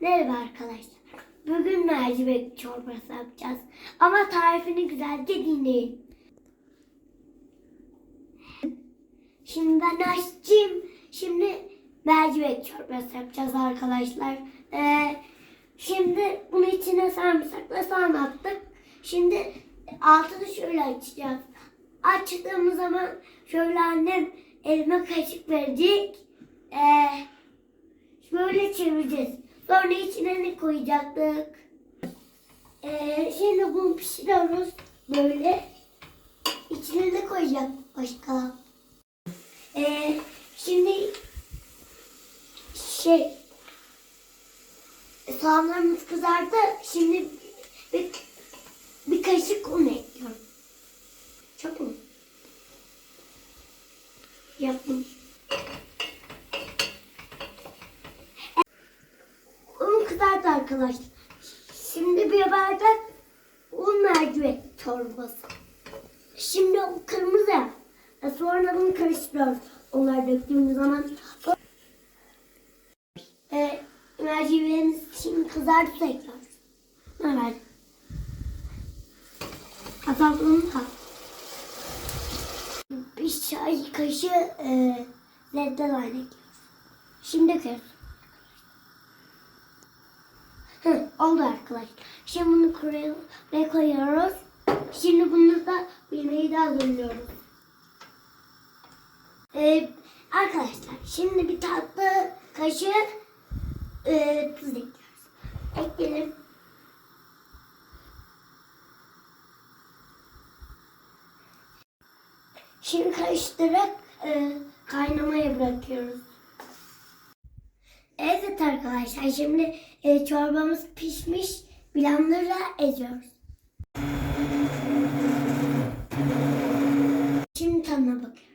Merhaba arkadaşlar. Bugün mercimek çorbası yapacağız. Ama tarifini güzelce dinleyin. Şimdi ben açayım. Şimdi mercimek çorbası yapacağız arkadaşlar. Ee, şimdi bunu içine sarımsakla soğan attık. Şimdi altını şöyle açacağız. Açtığımız zaman şöyle annem elime kaşık verecek. Ee, Böyle çevireceğiz. Sonra içine ne koyacaktık? Ee, şimdi bunu pişiriyoruz. Böyle. İçine ne koyacak başka? Ee, şimdi şey soğanlarımız kızardı. Şimdi bir, bir kaşık un ekliyorum. Çok mu? Yaptım. Kızardı arkadaşlar. Şimdi bir bardak un mercimek çorbası. Şimdi o kırmızı. E, Sonra bunu karıştırıyoruz. Onları döktüğümüz zaman. E, mercimeğimiz şimdi kızardı tekrar. Evet. Kazandım da. Bir çay kaşığı e, zeytin ekliyoruz. Şimdi döküyoruz. Hı, oldu arkadaşlar. Şimdi bunu kuraya ve koyuyoruz. Şimdi bunu da yemeği de hazırlıyoruz. Ee, arkadaşlar şimdi bir tatlı kaşığı e, tuz ekliyoruz. Ekleyelim. Şimdi karıştırarak e, kaynamaya bırakıyoruz. Evet arkadaşlar şimdi e, çorbamız pişmiş. Blenderla eziyoruz. Şimdi tadına bakıyoruz.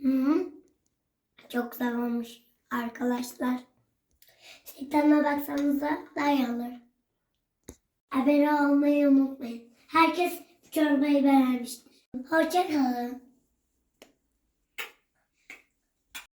-hı. Çok güzel olmuş arkadaşlar. Şeytanına baksanıza daha iyi olur. Abone olmayı unutmayın. Herkes çorbayı beğenmiştir. Hoşçakalın.